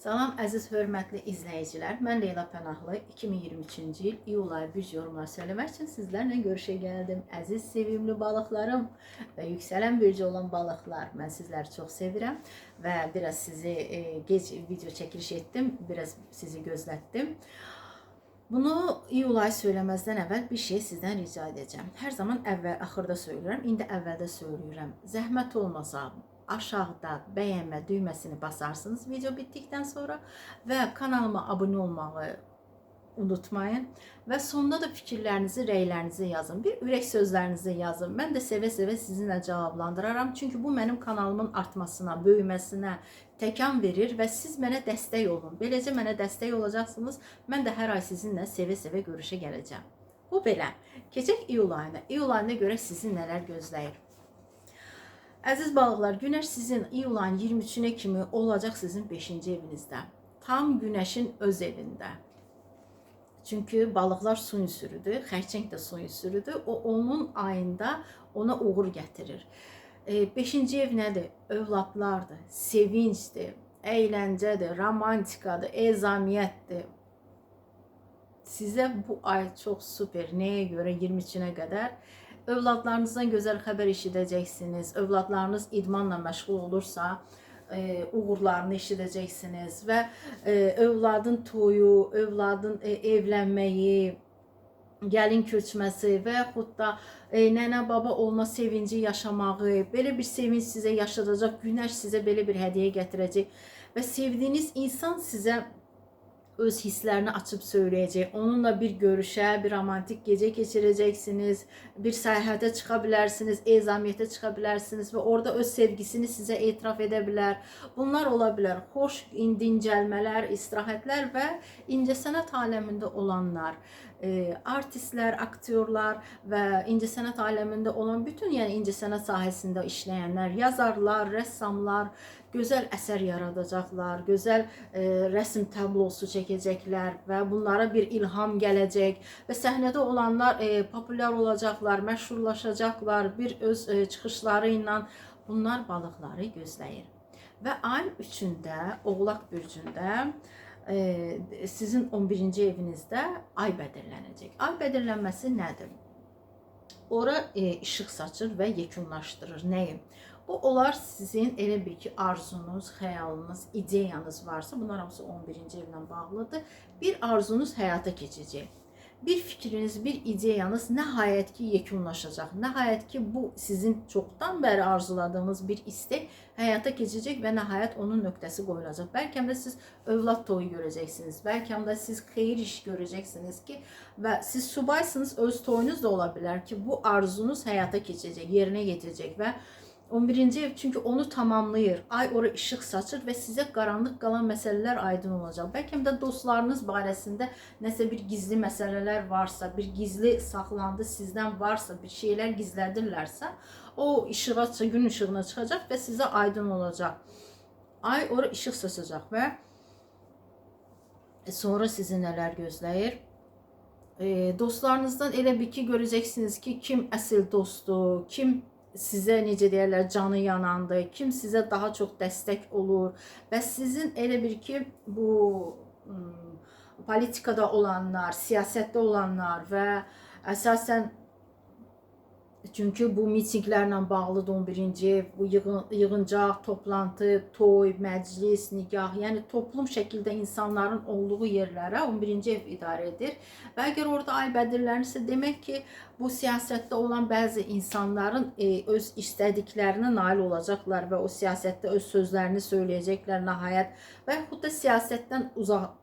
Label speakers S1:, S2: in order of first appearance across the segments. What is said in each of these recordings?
S1: Salam əziz hörmətli izləyicilər. Mən Leyla Pənahlı 2023-cü il iyul ayı büc yorumlar söyləmək üçün sizlərlə görüşə gəldim. Əziz sevimli balıqlarım və yüksələn bürcü olan balıqlar. Mən sizləri çox sevirəm və biraz sizi e, gec video çəkiliş etdim. Biraz sizi gözlətdim. Bunu iyul ayı söyləməzdən əvvəl bir şey sizdən rica edəcəm. Hər zaman əvvəl axırda söyləyirəm, indi əvvəldə söyləyirəm. Zəhmət olmasa aşağıda bəyənmə düyməsini basarsınız video bitdikdən sonra və kanalıma abunə olmağı unutmayın və sonda da fikirlərinizi, rəylərinizi yazın. Bir ürək sözlərinizi yazın. Mən də sevə-sevə sizinlə cavablandıraram. Çünki bu mənim kanalımın artmasına, böyüməsinə təkan verir və siz mənə dəstək olun. Beləcə mənə dəstək olacaqsınız. Mən də hər ay sizinlə sevə-sevə görüşə gələcəm. Bu belə. Keçək iyul ayına. İyul ayına görə sizi nələr gözləyir? Əziz balıqlar, günəş sizin iyul ayının 23-nə kimi olacaq sizin 5-ci evinizdə. Tam günəşin öz evində. Çünki balıqlar su ünsürüdür, xərçəng də su ünsürüdür. O onun ayında ona uğur gətirir. 5-ci ev nədir? Övladlardır, sevincdir, əyləncədir, romantikadır, ezamiyyətdir. Sizə bu ay çox super. Nəyə görə 23-nə qədər? Övladlarınızdan gözəl xəbər eşidəcəksiniz. Övladlarınız idmanla məşğul olursa, e, uğurlarını eşidəcəksiniz və e, övladın toyu, övladın e, evlənməyi, gəlin köçməsi və yaxud da e, nənə baba olma sevinci yaşamağı, belə bir sevinç sizə yaşadacaq, günəş sizə belə bir hədiyyə gətirəcək və sevdiyiniz insan sizə öz hisslərini açıb söyləyəcək. Onunla bir görüşə, bir romantik gecə keçirəcəksiniz, bir səyahətə çıxa bilərsiniz, ezamiyyətə çıxa bilərsiniz və orada öz sevgisini sizə etiraf edə bilər. Bunlar ola bilər. Xoş dincəlmələr, istirahətlər və incəsənət aləmində olanlar e, artistlər, aktyorlar və incəsənət aləmində olan bütün, yəni incəsənət sahəsində işləyənlər, yazarlar, rəssamlar gözəl əsər yaradacaqlar, gözəl e, rəsm tablosu çəkəcəklər və bunlara bir ilham gələcək və səhnədə olanlar e, populyar olacaqlar, məşhurlaşacaqlar, bir öz e, çıxışları ilə bunlar balıqları gözləyir. Və ayın 3-də Oğlaq bürcündə e, sizin 11-ci evinizdə ay bədirlənəcək. Ay bədirlənməsi nədir? Ora e, işıq saçır və yekunlaşdırır. Nəyi? Bu olar sizin elə bir ki arzunuz, xəyalınız, ideyanız varsa, bunlar hamısı 11-ci evlə bağlıdır. Bir arzunuz həyata keçəcək bir fikriniz, bir ideyanız nəhayət ki yekunlaşacaq. Nəhayət ki bu sizin çoxdan bəri arzuladığınız bir istek həyata keçəcək və nəhayət onun nöqtəsi qoyulacaq. Bəlkə də siz övlad toyu görəcəksiniz. Bəlkə də siz xeyir iş görəcəksiniz ki və siz subaysınız, öz toyunuz da ola bilər ki bu arzunuz həyata keçəcək, yerinə yetəcək və 11-ci ev çünki onu tamamlayır. Ay ora işıq saçır və sizə qaranlıq qalan məsələlər aydın olacaq. Bəlkə də dostlarınız barəsində nəsə bir gizli məsələlər varsa, bir gizli saxlandı sizdən varsa, bir şeylər gizlədirlərsə, o işığa, gün işığına çıxacaq və sizə aydın olacaq. Ay ora işıq saçacaq və sonra sizi nələr gözləyir? E, dostlarınızdan elə bir ki görəcəksiniz ki, kim əsl dostdur, kim sizə necə deyirlər, canı yanandır, kim sizə daha çox dəstək olur və sizin elə bir ki bu politikada olanlar, siyasətdə olanlar və əsasən Çünki bu mitinqlərlə bağlıdır 11-ci ev, bu yığın, yığıncaq, toplantı, toy, məclis, nikah, yəni toplum şəkildə insanların olduğu yerlərə 11-ci ev idarə edir. Və əgər orada ay bədirlənirsə, demək ki, bu siyasətdə olan bəzi insanların e, öz istədiklərinə nail olacaqlar və o siyasətdə öz sözlərini söyləyəcəklər nəhayət və yaxud da siyasətdən uzaq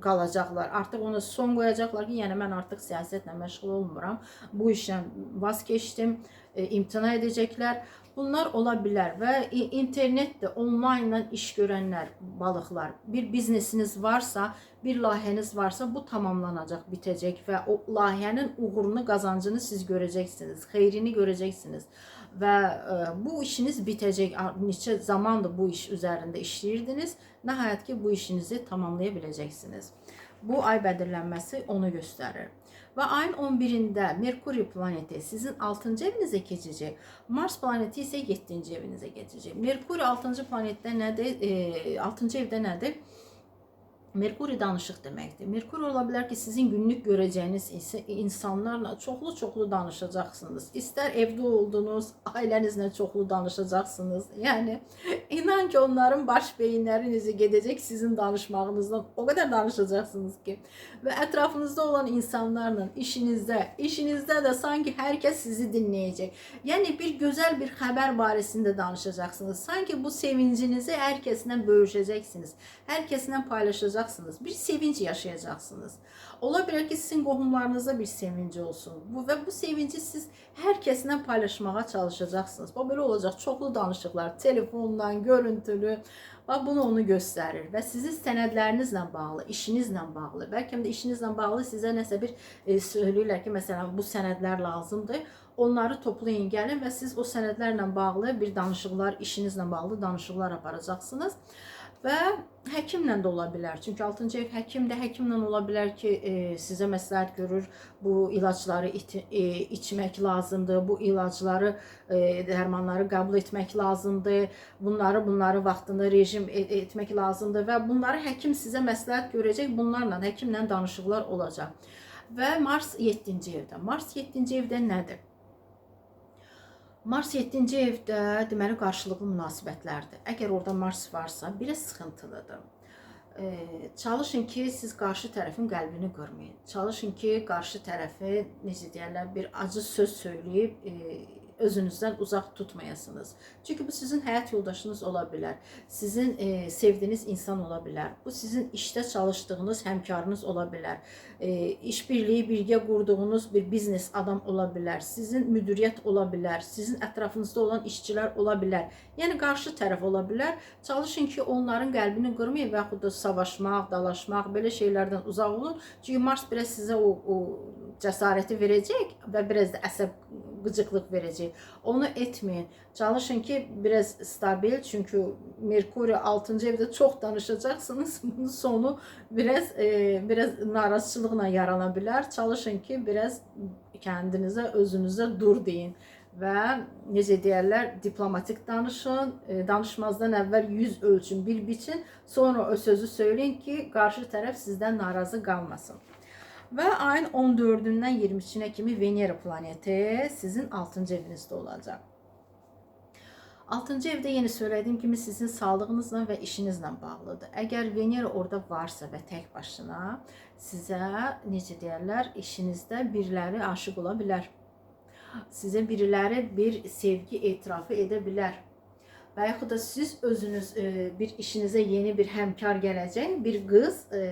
S1: qalacaqlar. Artıq ona son qoyacaqlar ki, yəni mən artıq siyasətlə məşğul olmuram. Bu işdən vaz keçdim, e, imtina edəcəklər. Bunlar ola bilər və internetdə onlaynla iş görənlər, balıqlar, bir biznesiniz varsa, bir layihəniz varsa bu tamamlanacaq, bitəcək və o layihənin uğurunu, qazancını siz görəcəksiniz, xeyrini görəcəksiniz və ə, e, bu işiniz bitəcək. Neçə zamandır bu iş üzərində işləyirdiniz. Nəhayət ki bu işinizi tamamlaya biləcəksiniz. Bu ay bədirlənməsi onu göstərir. ve ayın 11'inde Merkuri planeti sizin 6. evinize geçecek. Mars planeti ise 7. evinize geçecek. Merkuri 6. planette nedir? E, 6. evde nedir? Merkuri danışıq deməkdir. Merkuri ola bilər ki, sizin günlük görəcəyiniz insanlarla çoxlu-çoxlu danışacaqsınız. İstər evdə oldunuz, ailənizlə çoxlu danışacaqsınız. Yəni inan ki, onların baş beyinlərinizi gedəcək sizin danışmağınızdan. O qədər danışacaqsınız ki və ətrafınızda olan insanlarla işinizdə, işinizdə də sanki hər kəs sizi dinləyəcək. Yəni bir gözəl bir xəbər barəsində danışacaqsınız. Sanki bu sevincinizi hər kəslə bölüşəcəksiniz. Hər kəslə paylaşacaqsınız. Bir sevinç yaşayacaqsınız. Ola bilər ki, sizin qohumlarınızda bir sevinci olsun. Bu və bu sevinci siz hər kəslə paylaşmağa çalışacaqsınız. Bu belə olacaq. Çoxlu danışıqlar, telefondan, görüntülü, Bax bunu onu göstərir və sizin sənədlərinizlə bağlı, işinizlə bağlı, bəlkə də işinizlə bağlı sizə nəsə bir e, söyləyirlər ki, məsələn bu sənədlər lazımdır. Onları toplayın, gəlin və siz o sənədlərlə bağlı bir danışıqlar, işinizlə bağlı danışıqlar aparacaqsınız. Və həkimlə də ola bilər. Çünki 6-cı ev həkimdə həkimlə ola bilər ki, e, sizə məsləhət görür, bu ilacları it, e, içmək lazımdır, bu ilacları, e, dərmanları qəbul etmək lazımdır. Bunları bunları vaxtında rejim et, etmək lazımdır və bunları həkim sizə məsləhət görəcək. Bunlarla həkimlə danışıqlar olacaq. Və Mars 7-ci evdə. Mars 7-ci evdə nədir? Mars 7-ci evdə deməli qarşılıqlı münasibətlərdir. Əgər orada Mars varsa, biraz sıxıntılıdır. E, çalışın ki, siz qarşı tərəfin qəlbini qırmayın. Çalışın ki, qarşı tərəfi necə deyirlər, bir acı söz söyləyib e, özünüzdən uzaq tutmayasınız. Çünki bu sizin həyat yoldaşınız ola bilər. Sizin e, sevdiyiniz insan ola bilər. Bu sizin işdə çalışdığınız həmkarınız ola bilər. E, işbirliyi birgə qurduğunuz bir biznes adam ola bilər. Sizin müdiriyyət ola bilər. Sizin ətrafınızda olan işçilər ola bilər. Yəni qarşı tərəf ola bilər. Çalışın ki, onların qəlbini qırmayın və yaxud da savaşmaq, dalaşmaq, belə şeylərdən uzaq olun. Çünki Mars biraz sizə o, o cəsarəti verəcək və biraz da əsəb qıcıqlıq verəcək. Onu etməyin. Çalışın ki, biraz stabil, çünki Merkuri 6-cı evdə çox danışacaqsınız. Bunun sonu biraz e, biraz narazıçılıqla yarana. Çalışın ki, biraz kəndinizə, özünüzə dur deyin və necə deyərlər, diplomatik danışın. E, danışmazdan əvvəl yüz ölçün, bir biçin, sonra o sözü söyləyin ki, qarşı tərəf sizdən narazı qalmasın. Və ayın 14-dən 23-nə kimi Venera planeti sizin 6-cı evinizdə olacaq. 6-cı evdə yenə söylədiyim kimi sizin sağlığınızla və işinizlə bağlıdır. Əgər Venera orada varsa və tək başına sizə necə deyirlər, işinizdə biriləri aşiq ola bilər. Sizə biriləri bir sevgi etirafı edə bilər. Və yaxud da siz özünüz e, bir işinizə yeni bir həmkar gələcək, bir qız e,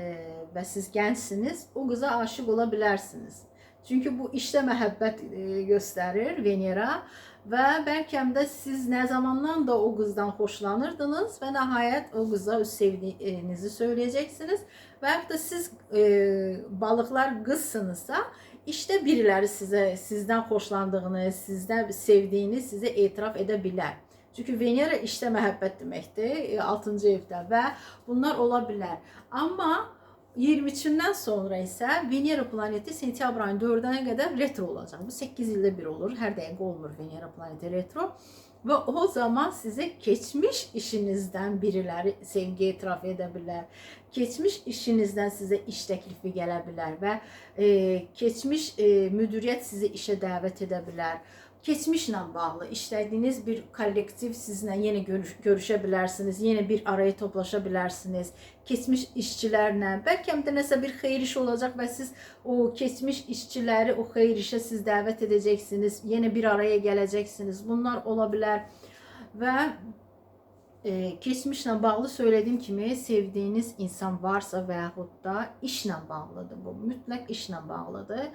S1: və siz gəncsiniz, o qıza aşiq ola bilərsiniz. Çünki bu işdə məhəbbət e, göstərir Venera və bəlkə də siz nə zamandan da o qızdan xoşlanırdınız və nəhayət o qıza öz sevdiyinizi söyləyəcəksiniz və da siz e, balıqlar qızsınızsa, işdə biriləri sizə sizdən xoşlandığını, sizdən sevdiyini sizə etiraf edə bilər. Çünki Venera işdə məhəbbət deməkdir, 6-cı evdə və bunlar ola bilər. Amma 23-dən sonra isə Venera planeti sentyabr ayının 4-nə qədər retro olacaq. Bu 8 ildə bir olur. Hər dəqiqə olmur Venera planeti retro. Və o zaman sizə keçmiş işinizdən biriləri sevgi etiraf edə bilər. Keçmiş işinizdən sizə iş təklifi gələ bilər və e, keçmiş e, müdiriyyət sizi işə dəvət edə bilər keçmişlə bağlı işlədiyiniz bir kollektiv sizinlə yenə görüş, görüşə bilərsiniz, yenə bir araya toplaşa bilərsiniz. Keçmiş işçilərlə, bəlkə də nəsə bir xeyir iş olacaq və siz o keçmiş işçiləri o xeyir işə siz dəvət edəcəksiniz, yenə bir araya gələcəksiniz. Bunlar ola bilər və e, keçmişlə bağlı söylədiyim kimi sevdiyiniz insan varsa və yaxud da işlə bağlıdır bu. Mütləq işlə bağlıdır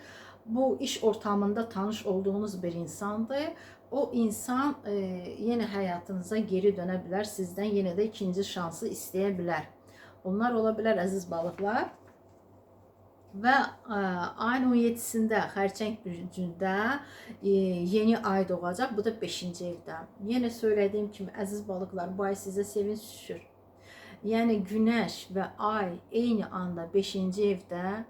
S1: bu iş ortamında tanış olduğunuz bir insandır. O insan e, yenə həyatınıza geri dönə bilər, sizdən yenə də ikinci şansı istəyə bilər. Onlar ola bilər əziz balıqlar. Və ə, e, ayın 17-sində xərçəng bürcündə e, yeni ay doğacaq. Bu da 5-ci evdə. Yenə söylədiyim kimi əziz balıqlar, bu ay sizə sevinç düşür. Yəni günəş və ay eyni anda 5-ci evdə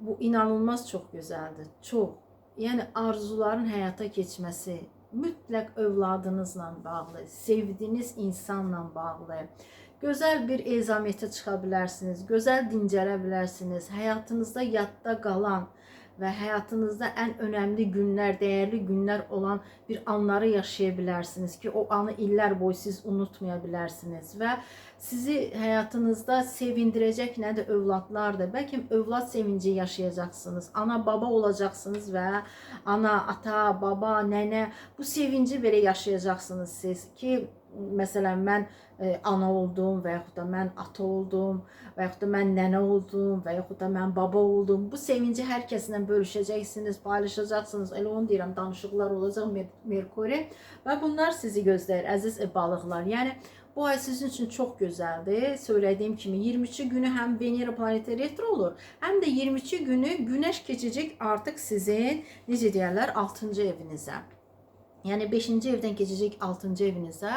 S1: bu inanılmaz çok güzeldir. Çok. Yəni arzuların həyata keçməsi mütləq övladınızla bağlı, sevdiyiniz insanla bağlı. Gözəl bir ezamiyyətə çıxa bilərsiniz, gözəl dincələ bilərsiniz. Həyatınızda yadda qalan və həyatınızda ən önəmli günlər, dəyərli günlər olan bir anları yaşaya bilərsiniz ki, o anı illər boyu siz unutmaya bilərsiniz və sizi həyatınızda sevindirəcək nədir övladlardır. Bəlkə övlad sevinci yaşayacaqsınız. Ana, baba olacaqsınız və ana, ata, baba, nənə bu sevinci belə yaşayacaqsınız siz ki, məsələn mən e, ana oldum və yaxud da mən ata oldum və yaxud da mən nənə oldum və yaxud da mən baba oldum. Bu sevinci hər kəslə bölüşəcəksiniz, paylaşacaqsınız. Elə onu deyirəm, danışıqlar olacaq Mer Merkuri və bunlar sizi gözləyir əziz e, balıqlar. Yəni bu ay sizin üçün çox gözəldir. Söylədiyim kimi 22 günü həm Venera planeti retro olur, həm də 22 günü Günəş keçəcək artıq sizin necə deyirlər 6-cı evinizə. Yəni 5-ci evdən keçəcək 6-cı evinizə.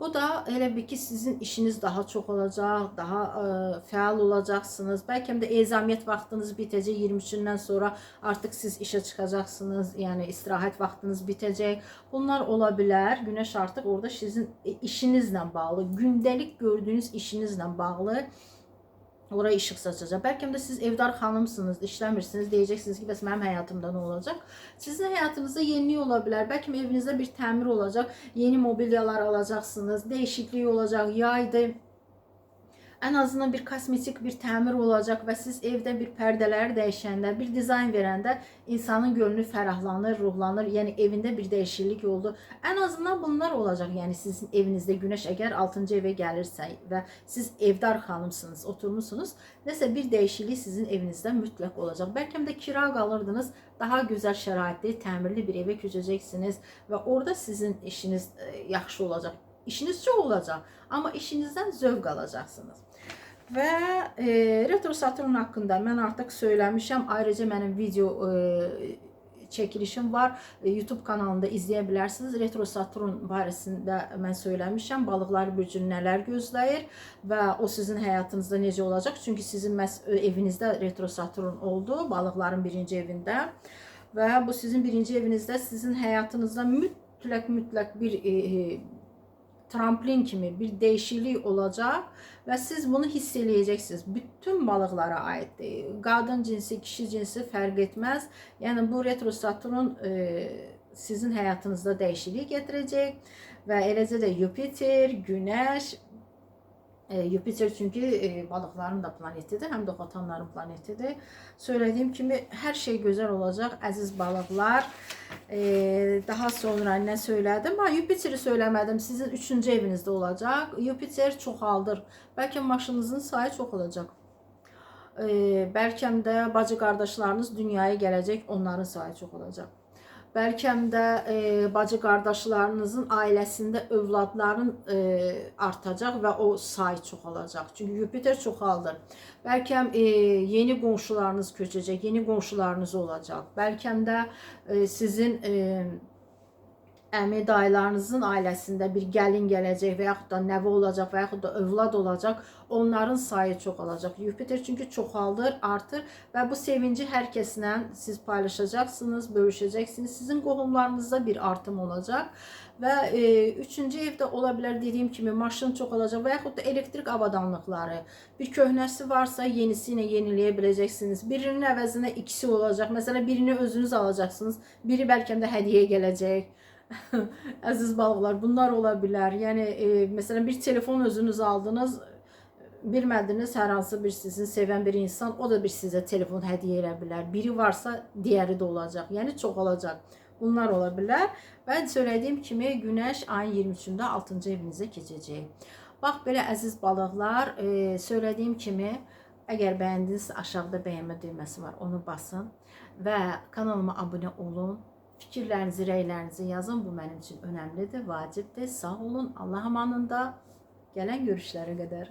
S1: Bu da elə bir ki sizin işiniz daha çox olacaq, daha ə, fəal olacaqsınız. Bəlkə də ezamiyyət vaxtınız bitəcək 23-dən sonra artıq siz işə çıxacaqsınız. Yəni istirahət vaxtınız bitəcək. Bunlar ola bilər. Günəş artıq orada sizin işinizlə bağlı, gündəlik gördüyünüz işinizlə bağlı Oraya işıq saçacaq. Bəlkə də siz evdar xanımsınız, işləmirsiniz, deyəcəksiniz ki, bəs mənim həyatımda nə olacaq? Sizin həyatınızda yenilik ola bilər. Bəlkə evinizdə bir təmir olacaq, yeni mobilyalar alacaqsınız, dəyişiklik olacaq, yaydır. Ən azından bir kosmetik bir təmir olacaq və siz evdə bir pərdələri dəyişəndə, bir dizayn verəndə insanın gönlü fərahlanır, ruhlanır. Yəni evində bir dəyişiklik oldu. Ən azından bunlar olacaq. Yəni sizin evinizdə günəş əgər 6-cı evə gəlirsə və siz evdar xanımsınız, oturmusunuz, nəsə bir dəyişiklik sizin evinizdə mütləq olacaq. Bəlkə də kira qalırdınız, daha gözəl şəraitli, təmirli bir evə köçəcəksiniz və orada sizin işiniz e, yaxşı olacaq. İşiniz çox olacaq, amma işinizdən zövq alacaqsınız. Və e, Retro Saturn haqqında mən artıq söyləmişəm. Ayrıca mənim video e, çəkilişim var. E, YouTube kanalında izləyə bilərsiniz. Retro Saturn barəsində mən söyləmişəm. Balıqlar bürcünü nələr gözləyir və o sizin həyatınızda necə olacaq? Çünki sizin məs evinizdə Retro Saturn oldu, balıqların birinci evində və bu sizin birinci evinizdə sizin həyatınızda mütləq mütləq bir e, e, tramplin kimi bir dəyişiklik olacaq və siz bunu hiss eləyəcəksiniz. Bütün balıqlara aiddir. Qadın cinsi, kişi cinsi fərq etməz. Yəni bu retro Saturn e, sizin həyatınızda dəyişiklik gətirəcək və eləcə də Jupiter, Günəş e, Jupiter çünkü e, balıkların da planetidir, hem de xotanların planetidir. Söylediğim kimi her şey güzel olacak əziz balıqlar. E, daha sonra nə söylədim? Ha, Jupiteri söyləmədim. Sizin üçüncü evinizdə olacaq. Jupiter çoxaldır. Bəlkə maşınınızın sayı çox olacaq. E, bəlkə də bacı qardaşlarınız dünyaya gələcək, onların sayı çox olacaq. Bəlkə də e, bacı qardaşlarınızın ailəsində övladların e, artacaq və o say çoxalacaq. Çünki Jupiter çoxaldır. Bəlkə e, yeni qonşularınız köçəcək, yeni qonşularınız olacaq. Bəlkə də e, sizin e, əmi dayılarınızın ailəsində bir gəlin gələcək və yaxud da nəvə olacaq və yaxud da övlad olacaq, onların sayı çoxalacaq. Jupiter çünki çoxaldır, artır və bu sevinci hər kəslə siz paylaşacaqsınız, bölüşəcəksiniz. Sizin qohumlarınızda bir artım olacaq və e, üçüncü evdə ola bilər dediyim kimi maşın çox olacaq və yaxud da elektrik avadanlıqları. Bir köhnəsi varsa yenisi ilə yeniləyə biləcəksiniz. Birinin əvəzinə ikisi olacaq. Məsələn, birini özünüz alacaqsınız, biri bəlkə də hədiyyə gələcək. Əziz balıqlar, bunlar ola bilər. Yəni e, məsələn bir telefon özünüz aldınız, bilmədiniz hər hansı bir sizin sevən bir insan, o da bir sizə telefon hədiyyə edə bilər. Biri varsa, digəri də olacaq. Yəni çoxalacaq. Bunlar ola bilər. Və söylədiyim kimi Günəş ayın 23-də 6-cı evinizə keçəcək. Bax belə əziz e, söylədiyim kimi əgər bəyəndinizsə aşağıda bəyənmə düyməsi var, onu basın və kanalıma abunə olun. Fikirlərinizi, rəylərinizi yazın. Bu mənim üçün önəmlidir, vacibdir. Sağ olun. Allah amanında. Gələn görüşlərə qədər.